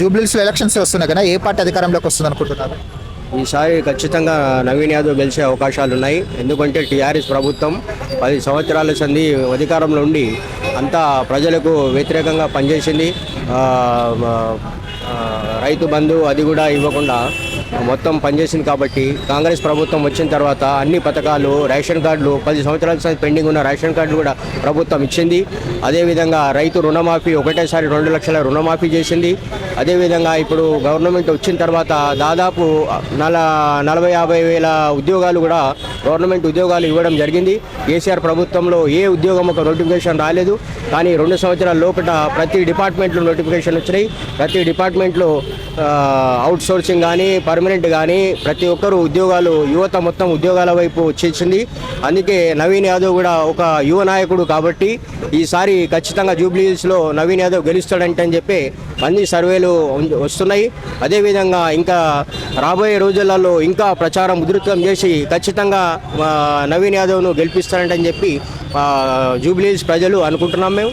జూబ్లీస్ elections వస్తున్నాయి కదా ఏ party అధికారంలోకి వస్తుంది అనుకుంటున్నారు? ఈసారి ఖచ్చితంగా నవీన్ యాదవ్ గెలిచే అవకాశాలు ఉన్నాయి. ఎందుకంటే టీఆర్ఎస్ ప్రభుత్వం పది సంవత్సరాల సంది అధికారంలో ఉండి అంతా ప్రజలకు వ్యతిరేకంగా పనిచేసింది. రైతు బంధు అది కూడా ఇవ్వకుండా మొత్తం పనిచేసింది కాబట్టి కాంగ్రెస్ ప్రభుత్వం వచ్చిన తర్వాత అన్ని పథకాలు రేషన్ కార్డులు పది సంవత్సరాల పెండింగ్ ఉన్న రేషన్ కార్డులు కూడా ప్రభుత్వం ఇచ్చింది. అదేవిధంగా రైతు రుణమాఫీ ఒకటేసారి రెండు లక్షల రుణమాఫీ చేసింది. అదేవిధంగా ఇప్పుడు గవర్నమెంట్ వచ్చిన తర్వాత దాదాపు నల నలభై యాభై వేల ఉద్యోగాలు కూడా గవర్నమెంట్ ఉద్యోగాలు ఇవ్వడం జరిగింది. కేసీఆర్ ప్రభుత్వంలో ఏ ఉద్యోగం ఒక నోటిఫికేషన్ రాలేదు. కానీ రెండు సంవత్సరాల లోపల ప్రతి డిపార్ట్మెంట్లో నోటిఫికేషన్ వచ్చినాయి. ప్రతి డిపార్ట్మెంట్లో అవుట్ సోర్సింగ్ కానీ పర్మనెంట్ కానీ ప్రతి ఒక్కరు ఉద్యోగాలు యువత మొత్తం ఉద్యోగాల వైపు వచ్చేసింది. అందుకే నవీన్ యాదవ్ కూడా ఒక యువ నాయకుడు కాబట్టి ఈసారి ఖచ్చితంగా జూబ్లీ హిల్స్లో నవీన్ యాదవ్ గెలుస్తాడంటే అని చెప్పి అన్ని సర్వేలు వస్తున్నాయి. అదేవిధంగా ఇంకా రాబోయే రోజులలో ఇంకా ప్రచారం ఉధృతం చేసి ఖచ్చితంగా నవీన్ యాదవ్ను గెలిపిస్తారంటని చెప్పి జూబ్లీహిల్స్ ప్రజలు అనుకుంటున్నాం మేము.